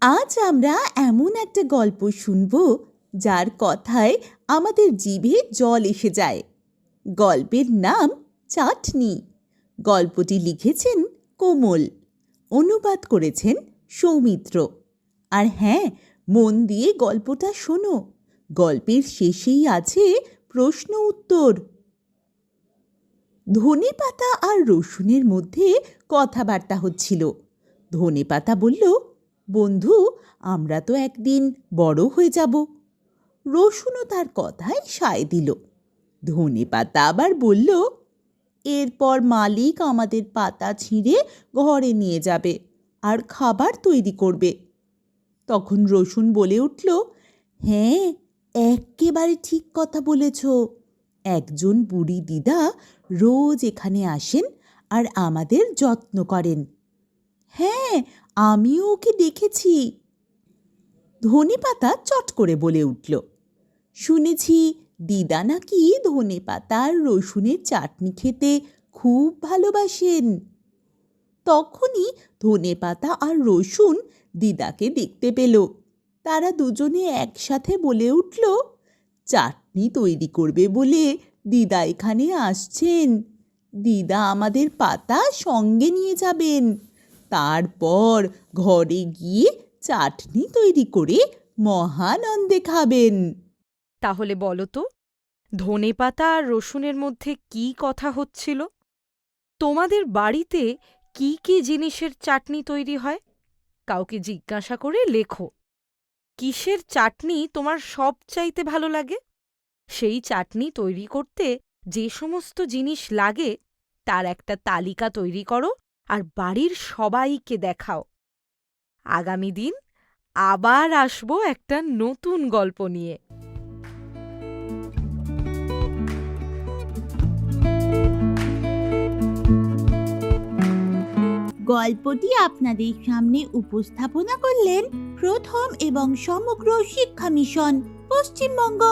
আজ আমরা এমন একটা গল্প শুনব যার কথায় আমাদের জিভে জল এসে যায়। গল্পের নাম চাটনি। গল্পটি লিখেছেন কোমল, অনুবাদ করেছেন সৌমিত্র। আর হ্যাঁ মন দিয়ে গল্পটা শোনো। গল্পের শেষেই আছে প্রশ্ন উত্তর। ধনে পাতা আর রসুনের মধ্যে কথাবার্তা হচ্ছিল। ধনে পাতা বলল, বন্ধু, আমরা তো একদিন বড় হয়ে যাব। রসুনও তার কথায় সায় দিল। ধনে পাতা আবার বলল, এরপর মালিক আমাদের পাতা ছিঁড়ে ঘরে নিয়ে যাবে আর খাবার তৈরি করবে। তখন রসুন বলে উঠল হ্যাঁ একেবারে ঠিক কথা বলেছ। একজন বুড়ি দিদা রোজ এখানে আসেন আর আমাদের যত্ন করেন। হ্যাঁ আমিও ওকে দেখেছি। ধনে পাতা চট করে বলে উঠল, শুনেছি দিদা নাকি ধনে পাতা আর রসুনের চাটনি খেতে খুব ভালোবাসেন। তখনই ধনে পাতা আর রসুন দিদাকে দেখতে পেল। তারা দুজনে একসাথে বলে উঠল, চাটনি তৈরি করবে বলে দিদা এখানে আসছেন। দিদা আমাদের পাতা সঙ্গে নিয়ে যাবেন। তারপর ঘরে গিয়ে চাটনি তৈরি করে মহানন্দে খাবেন। তাহলে বলো তো ধনেপাতা আর রসুনের মধ্যে কি কথা হচ্ছিল? তোমাদের বাড়িতে কি কি জিনিসের চাটনি তৈরি হয়? কাউকে জিজ্ঞাসা করে লেখো। কিসের চাটনি তোমার সব চাইতে ভালো লাগে? সেই চাটনি তৈরি করতে যে সমস্ত জিনিস লাগে, তার একটা তালিকা তৈরি করো। আর বাড়ির সবাইকে দেখাও। আগামী দিন আবার আসব একটা নতুন গল্প নিয়ে। গল্পটি আপনাদের সামনে উপস্থাপনা করলেন প্রথম এবং সমগ্র শিক্ষা মিশন, পশ্চিমবঙ্গ।